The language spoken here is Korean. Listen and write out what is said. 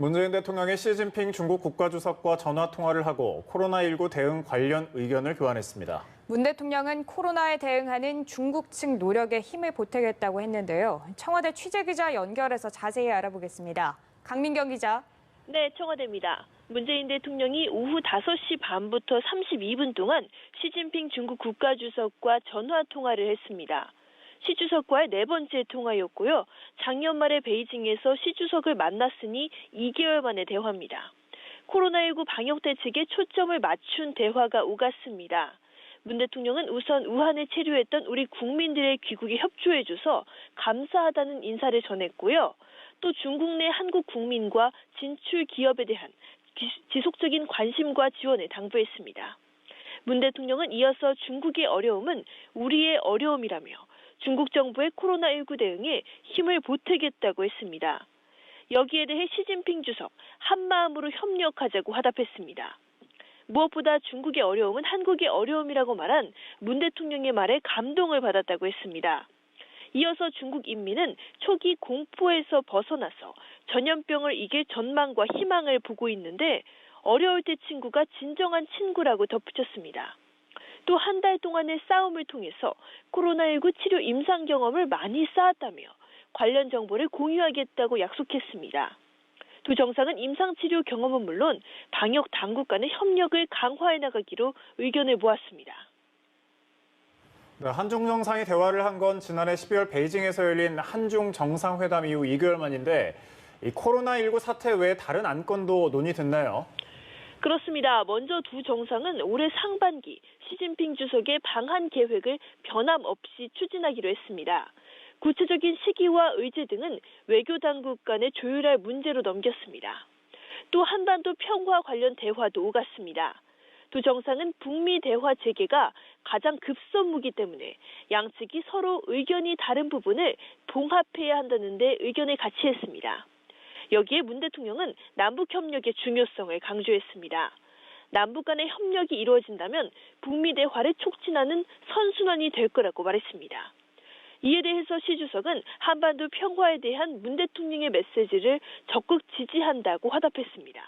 문재인 대통령이 시진핑 중국 국가주석과 전화 통화를 하고 코로나19 대응 관련 의견을 교환했습니다. 문 대통령은 코로나에 대응하는 중국 측 노력에 힘을 보태겠다고 했는데요. 청와대 취재기자 연결해서 자세히 알아보겠습니다. 강민경 기자. 네, 청와대입니다. 문재인 대통령이 오후 5시 반부터 32분 동안 시진핑 중국 국가주석과 전화 통화를 했습니다. 시 주석과의 네 번째 통화였고요. 작년 말에 베이징에서 시 주석을 만났으니 2개월 만의 대화입니다. 코로나19 방역 대책에 초점을 맞춘 대화가 오갔습니다. 문 대통령은 우선 우한에 체류했던 우리 국민들의 귀국에 협조해줘서 감사하다는 인사를 전했고요. 또 중국 내 한국 국민과 진출 기업에 대한 지속적인 관심과 지원을 당부했습니다. 문 대통령은 이어서 중국의 어려움은 우리의 어려움이라며 중국 정부의 코로나19 대응에 힘을 보태겠다고 했습니다. 여기에 대해 시진핑 주석 한마음으로 협력하자고 화답했습니다. 무엇보다 중국의 어려움은 한국의 어려움이라고 말한 문 대통령의 말에 감동을 받았다고 했습니다. 이어서 중국 인민은 초기 공포에서 벗어나서 전염병을 이길 전망과 희망을 보고 있는데 어려울 때 친구가 진정한 친구라고 덧붙였습니다. 또 한 달 동안의 싸움을 통해서 코로나19 치료 임상 경험을 많이 쌓았다며 관련 정보를 공유하겠다고 약속했습니다. 두 정상은 임상 치료 경험은 물론 방역 당국 간의 협력을 강화해 나가기로 의견을 모았습니다. 네, 한중 정상이 대화를 한 건 지난해 12월 베이징에서 열린 한중 정상회담 이후 2개월 만인데 이 코로나19 사태 외에 다른 안건도 논의됐나요? 그렇습니다. 먼저 두 정상은 올해 상반기 시진핑 주석의 방한 계획을 변함없이 추진하기로 했습니다. 구체적인 시기와 의제 등은 외교 당국 간에 조율할 문제로 넘겼습니다. 또 한반도 평화 관련 대화도 오갔습니다. 두 정상은 북미 대화 재개가 가장 급선무기 때문에 양측이 서로 의견이 다른 부분을 봉합해야 한다는 데 의견을 같이 했습니다. 여기에 문 대통령은 남북 협력의 중요성을 강조했습니다. 남북 간의 협력이 이루어진다면 북미 대화를 촉진하는 선순환이 될 거라고 말했습니다. 이에 대해서 시 주석은 한반도 평화에 대한 문 대통령의 메시지를 적극 지지한다고 화답했습니다.